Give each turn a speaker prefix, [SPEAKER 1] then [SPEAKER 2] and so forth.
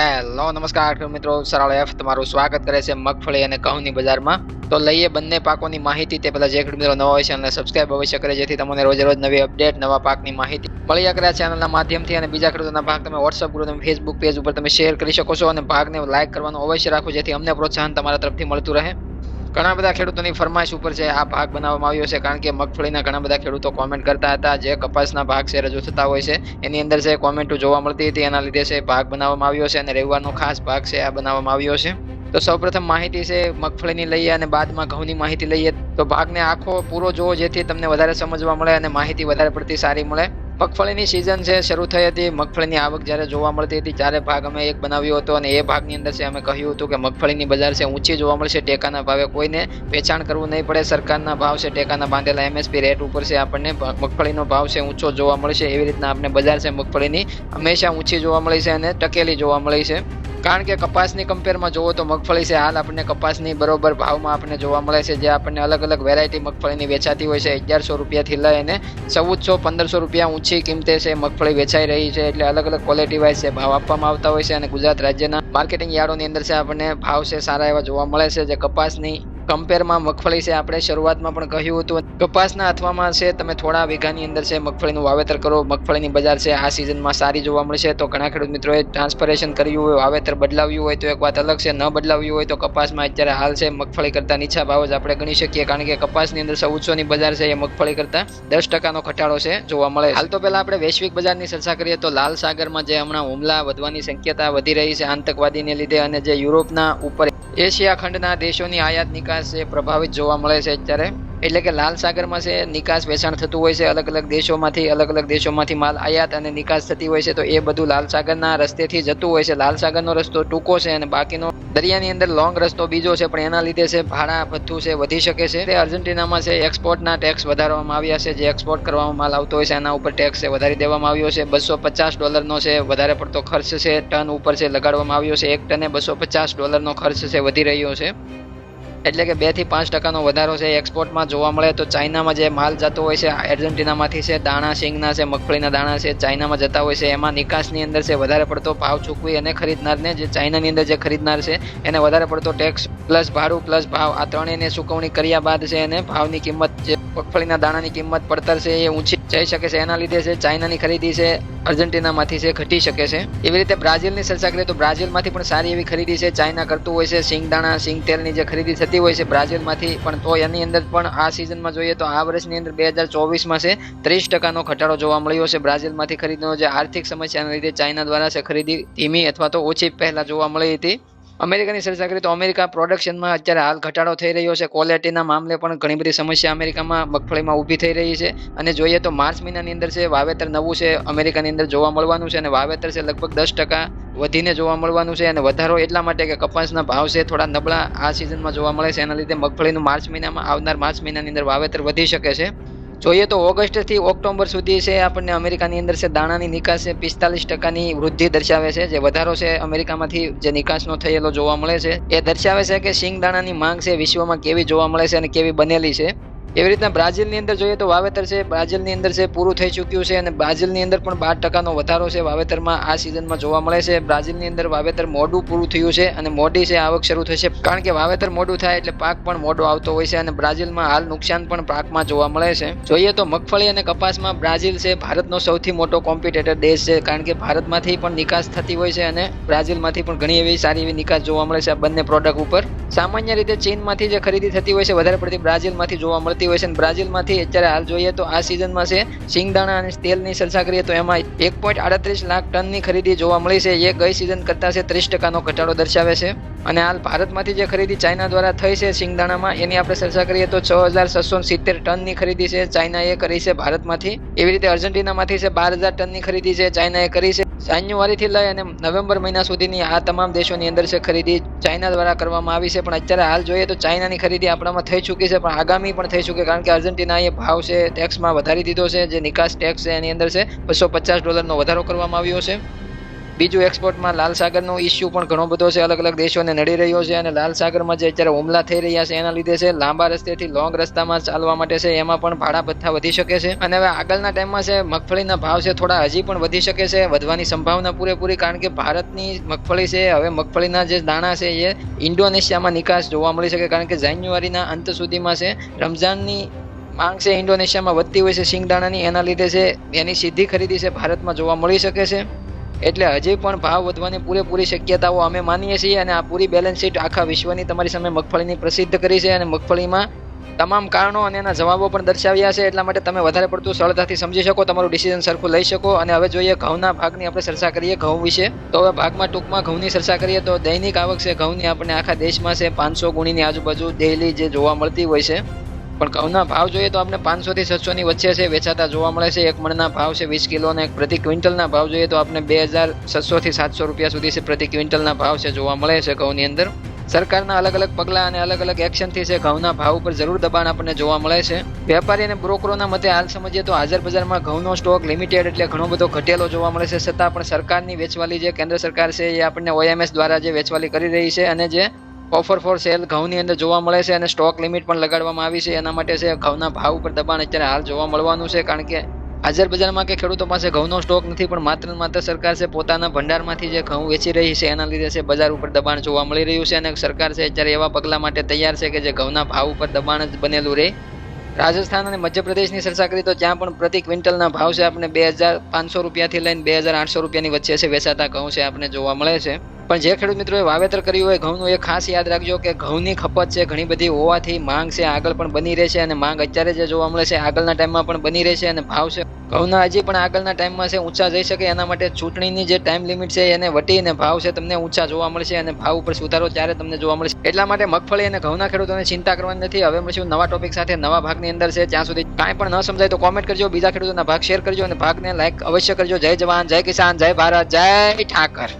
[SPEAKER 1] Hello, નમસ્કાર મિત્રો, સરળ એફ તમારું સ્વાગત કરે છે મગફળી અને ઘઉંની બજારમાં. તો લઈએ બંને પાકોની માહિતી. તે પહેલાં જે મિત્રો નવા હોય છે અને સબસ્ક્રાઈબ અવશ્ય કરે, જેથી તમને રોજ રોજ નવી અપડેટ નવા પાકની માહિતી મળી આ ચેનલના માધ્યમથી. અને બીજા ખેડૂતોના ભાગ તમે વોટ્સઅપ ગ્રુપ અને ફેસબુક પેજ ઉપર તમે શેર કરી શકો છો. અને ભાગને લાઇક કરવાનું અવશ્ય રાખો, જેથી અમને પ્રોત્સાહન તમારા તરફથી મળતું રહે. ઘણા બધા ખેડૂતોની ફરમાઈશ ઉપર છે, આ ભાગ બનાવવામાં આવ્યો છે, કારણ કે મગફળીના ઘણા બધા ખેડૂતો કોમેન્ટ કરતા હતા, જે કપાસના ભાગ છે, રજૂ થતા હોય છે. એની અંદર જે કોમેન્ટો જોવા મળતી હતી, એના લીધે છે ભાગ બનાવવામાં આવ્યો છે અને રવિવારનો ખાસ ભાગ છે, આ બનાવવામાં આવ્યો છે. તો સૌપ્રથમ માહિતી છે, મગફળીની લઈએ અને બાદમાં ઘઉંની માહિતી લઈએ. તો ભાગને આખો પૂરો જોવો, જેથી તમને વધારે સમજવા મળે અને માહિતી વધારે પડતી સારી મળે. મગફળીની સિઝન છે, શરૂ થઈ હતી. મગફળીની આવક જ્યારે જોવા મળતી હતી, ત્યારે ભાગ અમે એક બનાવ્યો હતો અને એ ભાગની અંદર છે, અમે કહ્યું હતું કે મગફળીની બજાર છે, ઊંચી જોવા મળશે, ટેકાના ભાવે કોઈને વેચાણ કરવું નહીં પડે. સરકારના ભાવ છે, ટેકાના બાંધેલા એમએસપી રેટ ઉપર છે, આપણને મગફળીનો ભાવ છે, ઊંચો જોવા મળશે. એવી રીતના આપણે બજાર છે, મગફળીની હંમેશા ઊંચી જોવા મળી છે અને ટકેલી જોવા મળી છે. કારણ કે કપાસની કમ્પેરમાં જોવો તો મગફળી છે, હાલ આપણને કપાસની બરોબર ભાવમાં આપણને જોવા મળે છે, જે આપણને અલગ અલગ વેરાયટી મગફળીની વેચાતી હોય છે. અગિયારસો રૂપિયાથી લઈને ચૌદસો પંદરસો રૂપિયા ઊંચી કિંમતે છે, મગફળી વેચાઈ રહી છે, એટલે અલગ અલગ ક્વોલિટી વાઇઝ ભાવ આપવામાં આવતા હોય છે અને ગુજરાત રાજ્યના માર્કેટિંગ યાર્ડોની અંદર છે, આપણને ભાવ છે સારા એવા જોવા મળે છે, જે કપાસની કમ્પેરમાં મગફળી છે, આપણે શરૂઆતમાં પણ કહ્યું હતું. કપાસના અથવામાં છે, તમે થોડા વીઘાની અંદર છે, મગફળીનું વાવેતર કરો. મગફળીની બજાર છે, આ સિઝનમાં સારી જોવા મળશે. તો ઘણા ખેડૂત મિત્રોએ ટ્રાન્સપરેશન કર્યું હોય, વાવેતર બદલાવ્યું હોય, તો એક વાત અલગ છે, ન બદલાવ્યું હોય, તો કપાસમાં અત્યારે હાલ છે, મગફળી કરતા નીચા ભાવ જ આપણે ગણી શકીએ, કારણ કે કપાસની અંદર ચૌદસોની બજાર છે, એ મગફળી કરતા દસ ટકાનો ઘટાડો છે, જોવા મળે હાલ તો પહેલા આપણે વૈશ્વિક બજારની ચર્ચા કરીએ, તો લાલ સાગરમાં જે હમણાં હુમલા વધવાની શક્યતા વધી રહી છે, આતંકવાદીને લીધે અને જે યુરોપના ઉપર એશિયા ખંડના દેશોની આયાત નિકાસ એ પ્રભાવિત જોવા મળે છે અત્યારે. એટલે કે લાલ સાગરમાં છે, નિકાસ વેચાણ થતું હોય છે, અલગ અલગ દેશોમાંથી, અલગ અલગ દેશોમાંથી માલ આયાત અને નિકાસ થતી હોય છે, તો એ બધું લાલ સાગરના રસ્તેથી જતું હોય છે. લાલ સાગરનો રસ્તો ટૂંકો છે અને બાકીનો દરિયાની અંદર લોંગ રસ્તો બીજો છે, પણ એના લીધે છે, ભાડા ભથ્થું છે, વધી શકે છે. તે અર્જેન્ટિનામાં છે, એક્સપોર્ટના ટેક્સ વધારવામાં આવ્યા છે, જે એક્સપોર્ટ કરવામાં માલ આવતો હોય છે, એના ઉપર ટેક્સ વધારી દેવામાં આવ્યો છે. બસો પચાસ ડોલરનો છે, વધારે પડતો ખર્ચ છે, ટન ઉપર છે, લગાડવામાં આવ્યો છે. એક ટને બસો પચાસ ડોલરનો ખર્ચ છે, વધી રહ્યો છે. એટલે કે બેથી પાંચ ટકાનો વધારો છે એક્સપોર્ટમાં જોવા મળે તો ચાઇનામાં જે માલ જતો હોય છે એર્જન્ટિનામાંથી છે, દાણા સિંગના છે, મગફળીના દાણા છે, ચાઇનામાં જતા હોય છે, એમાં નિકાસની અંદર છે વધારે પડતો ભાવ ચૂકવી અને ખરીદનારને જે ચાઇનાની અંદર જે ખરીદનાર છે એને વધારે પડતો ટેક્સ પ્લસ ભાડું પ્લસ ભાવ આ ત્રણેયને ચૂકવણી કર્યા બાદ છે એને ભાવની કિંમત જે મગફળીના દાણાની કિંમત પડતર છે એ ઊંચી જઈ શકે છે. એના લીધે છે, ચાઇનાની ખરીદી છે, અર્જેન્ટિનામાંથી છે, ઘટી શકે છે. એવી રીતે બ્રાઝિલની ચર્ચા કરીએ તો બ્રાઝિલમાંથી પણ સારી એવી ખરીદી છે. ચાઇના કરતું હોય છે, સિંગદાણા સિંગ તેલની જે ખરીદી થતી હોય છે બ્રાઝિલમાંથી પણ તો એની અંદર પણ આ સિઝનમાં જોઈએ તો આ વર્ષની અંદર બે હજાર ચોવીસમાં છે, ત્રીસ ટકાનો ઘટાડો જોવા મળ્યો છે બ્રાઝિલમાંથી ખરીદનો જે આર્થિક સમસ્યાના લીધે ચાઇના દ્વારા છે ખરીદી ધીમી અથવા તો ઓછી પહેલાં જોવા મળી હતી. અમેરિકાની ચર્ચા કરીએ તો અમેરિકા પ્રોડક્શનમાં અત્યારે હાલ ઘટાડો થઈ રહ્યો છે. ક્વોલિટીના મામલે પણ ઘણી બધી સમસ્યા અમેરિકામાં મગફળીમાં ઊભી થઈ રહી છે. અને જોઈએ તો માર્ચ મહિનાની અંદર છે, વાવેતર નવું છે, અમેરિકાની અંદર જોવા મળવાનું છે અને વાવેતર છે લગભગ દસ ટકા વધીને જોવા મળવાનું છે અને વધારો એટલા માટે કે કપાસના ભાવ છે થોડા નબળા આ સિઝનમાં જોવા મળે છે. એના લીધે મગફળીનું માર્ચ મહિનામાં આવનાર માર્ચ મહિનાની અંદર વાવેતર વધી શકે છે. જોઈએ તો ઓગસ્ટથી ઓક્ટોબર સુધી છે, આપણને અમેરિકાની અંદર છે, દાણાની નિકાસ છે, પિસ્તાલીસ ટકાની વૃદ્ધિ દર્શાવે છે. જે વધારો છે, અમેરિકામાંથી જે નિકાસનો થયેલો જોવા મળે છે. એ દર્શાવે છે કે સિંગ દાણાની માંગ છે, વિશ્વમાં કેવી જોવા મળે છે અને કેવી બનેલી છે. એવી રીતના બ્રાઝિલની અંદર જોઈએ તો વાવેતર છે, બ્રાઝિલની અંદર છે, પૂરું થઈ ચૂક્યું છે અને બ્રાઝિલની અંદર પણ બાર ટકાનો વધારો છે વાવેતરમાં આ સિઝનમાં જોવા મળે છે. બ્રાઝિલની અંદર વાવેતર મોડું પૂરું થયું છે અને મોડી છે આવક શરૂ થશે કારણ કે વાવેતર મોડું થાય એટલે પાક પણ મોડો આવતો હોય છે અને બ્રાઝિલમાં હાલ નુકસાન પણ પાકમાં જોવા મળે છે. જોઈએ તો મગફળી અને કપાસમાં બ્રાઝિલ છે ભારતનો સૌથી મોટો કોમ્પિટેટર દેશ છે. કારણ કે ભારતમાંથી પણ નિકાસ થતી હોય છે અને બ્રાઝિલમાંથી પણ ઘણી એવી સારી એવી નિકાસ જોવા મળે છે આ બંને પ્રોડક્ટ ઉપર. સામાન્ય રીતે ચીનમાંથી જે ખરીદી થતી હોય છે, વધારે પડતી બ્રાઝિલમાંથી જોવા મળતી હોય છે. અને બ્રાઝિલમાંથી અત્યારે હાલ જોઈએ તો આ સિઝનમાં છે, સિંગદાણા અને તેલની ચર્ચા કરીએ તો એમાં એક પોઈન્ટ આડત્રીસ લાખ ટનની ખરીદી જોવા મળી છે. એ ગઈ સિઝન કરતાં છે ત્રીસ ટકાનો ઘટાડો દર્શાવે છે. અને હાલ ભારતમાંથી જે ખરીદી ચાઇના દ્વારા થઈ છે સિંગદાણામાં, એની આપણે ચર્ચા કરીએ તો છ હજાર છસો સિત્તેર ટનની ખરીદી છે ચાઇનાએ કરી છે ભારતમાંથી. એવી રીતે અર્જેન્ટિનામાંથી છે બાર હજાર ટનની ખરીદી છે, ચાઇનાએ કરી છે જાન્યુઆરીથી લઈ અને નવેમ્બર મહિના સુધીની આ તમામ દેશોની અંદર છે ખરીદી ચાઇના દ્વારા કરવામાં આવી છે. પણ અત્યારે હાલ જોઈએ તો ચાઇનાની ખરીદી આપણામાં થઈ ચૂકી છે, પણ આગામી પણ થઈ ચૂકી કારણ કે અર્જેન્ટિનાએ ભાવ છે ટેક્સમાં વધારી દીધો છે, જે નિકાસ ટેક્સ છે એની અંદર છે, બસો પચાસ ડોલરનો વધારો કરવામાં આવ્યો છે. બીજું એક્સપોર્ટમાં લાલ સાગરનો ઇસ્યુ પણ ઘણો બધો છે. અલગ અલગ દેશોને નડી રહ્યો છે અને લાલ સાગરમાં જે અત્યારે હુમલા થઈ રહ્યા છે એના લીધે છે લાંબા રસ્તેથી લોંગ રસ્તામાં ચાલવા માટે છે. એમાં પણ ભાડા ભથ્થા વધી શકે છે અને હવે આગળના ટાઈમમાં છે મગફળીના ભાવ છે થોડા હજી પણ વધી શકે છે. વધવાની સંભાવના પૂરેપૂરી કારણ કે ભારતની મગફળી છે, હવે મગફળીના જે દાણા છે એ ઇન્ડોનેશિયામાં નિકાસ જોવા મળી શકે કારણ કે જાન્યુઆરીના અંત સુધીમાં છે. રમઝાનની માંગ છે ઇન્ડોનેશિયામાં વધતી હોય છે સિંગદાણાની એના લીધે છે એની સીધી ખરીદી છે ભારતમાં જોવા મળી શકે છે. એટલે હજી પણ ભાવ વધવાની પૂરેપૂરી શક્યતાઓ અમે માનીએ છીએ અને આ પૂરી બેલેન્સ શીટ આખા વિશ્વની તમારી સામે મગફળીની પ્રસિદ્ધ કરી છે અને મગફળીમાં તમામ કારણો અને એના જવાબો પણ દર્શાવ્યા છે. એટલા માટે તમે વધારે પડતું સરળતાથી સમજી શકો, તમારું ડિસિઝન સરખું લઈ શકો અને હવે જોઈએ ઘઉંના ભાગની આપણે ચર્ચા કરીએ ઘઉં વિશે. તો હવે ભાગમાં ટૂંકમાં ઘઉંની ચર્ચા કરીએ તો દૈનિક આવક છે ઘઉંની. આપણે આખા દેશમાં છે પાંચસો ગુણીની આજુબાજુ ડેઇલી જે જોવા મળતી હોય છે. પણ ઘઉંના ભાવ જોઈએ તો આપણે પાંચસો થી છસો ની વચ્ચે છે, વેચાતા જોવા મળે છે. એક મણના ભાવ છે વીસ કિલો અને પ્રતિ ક્વિન્ટલના ભાવ જોઈએ તો આપણે બે હજાર છસો થી સાતસો રૂપિયા સુધી છે પ્રતિ ક્વિન્ટલના ભાવ છે જોવા મળે છે ઘઉંની અંદર. સરકારના અલગ અલગ પગલાં અને અલગ અલગ એક્શનથી છે ઘઉંના ભાવ ઉપર જરૂર દબાણ આપણને જોવા મળે છે. વેપારી અને બ્રોકરોના મતે હાલ સમજીએ તો હાજર બજારમાં ઘઉંનો સ્ટોક લિમિટેડ એટલે ઘણો બધો ઘટેલો જોવા મળે છે. છતાં પણ સરકારની વેચવાલી જે કેન્દ્ર સરકાર છે એ આપણને ઓએમએસ દ્વારા જે વેચવાલી કરી રહી છે અને જે ઓફર ફોર સેલ ઘઉંની અંદર જોવા મળે છે અને સ્ટોક લિમિટ પણ લગાડવામાં આવી છે. એના માટે છે ઘઉંના ભાવ ઉપર દબાણ અત્યારે હાલ જોવા મળવાનું છે કારણ કે હાજર બજારમાં કે ખેડૂતો પાસે ઘઉંનો સ્ટોક નથી પણ માત્ર માત્ર સરકાર છે પોતાના ભંડારમાંથી જે ઘઉં વેચી રહી છે એના લીધે છે બજાર ઉપર દબાણ જોવા મળી રહ્યું છે અને સરકાર છે અત્યારે એવા પગલાં માટે તૈયાર છે કે જે ઘઉંના ભાવ ઉપર દબાણ જ બનેલું રહે. રાજસ્થાન અને મધ્યપ્રદેશની ચર્ચા કરી તો ત્યાં પણ પ્રતિ ક્વિન્ટલના ભાવ છે આપણે બે હજાર પાંચસો રૂપિયાથી લઈને બે હજાર આઠસો રૂપિયાની વચ્ચે છે વેચાતા ઘઉં છે આપણે જોવા મળે છે. પણ જે ખેડૂત મિત્રોએ વાવેતર કર્યું હોય, ઘઉંનું એ ખાસ યાદ રાખજો કે ઘઉંની ખપત છે, ઘણી બધી હોવાથી માંગ છે, આગળ પણ બની રહેશે અને માંગ અત્યારે જે જોવા મળે છે, આગળના ટાઈમમાં પણ બની રહેશે અને ભાવ છે. ઘઉંના હજી પણ આગળના ટાઈમમાં છે, ઊંચા જઈ શકે એના માટે ચૂંટણીની જે ટાઈમ લિમિટ છે, એને વટીને ભાવ છે તમને ઊંચા જોવા મળશે અને ભાવ ઉપર સુધારો ત્યારે તમને જોવા મળશે. એટલા માટે મગફળી અને ઘઉંના ખેડૂતોને ચિંતા કરવાની નથી. હવે મળશું નવા ટોપિક સાથે, નવા ભાગની અંદર છે ત્યાં સુધી કાંઈ પણ ન સમજાય તો કોમેન્ટ કરજો, બીજા ખેડૂતોના ભાગ શેર કરજો અને ભાગને લાઈક અવશ્ય કરજો. જય જવાન, જય કિસાન, જય ભારત, જય ઠાકર.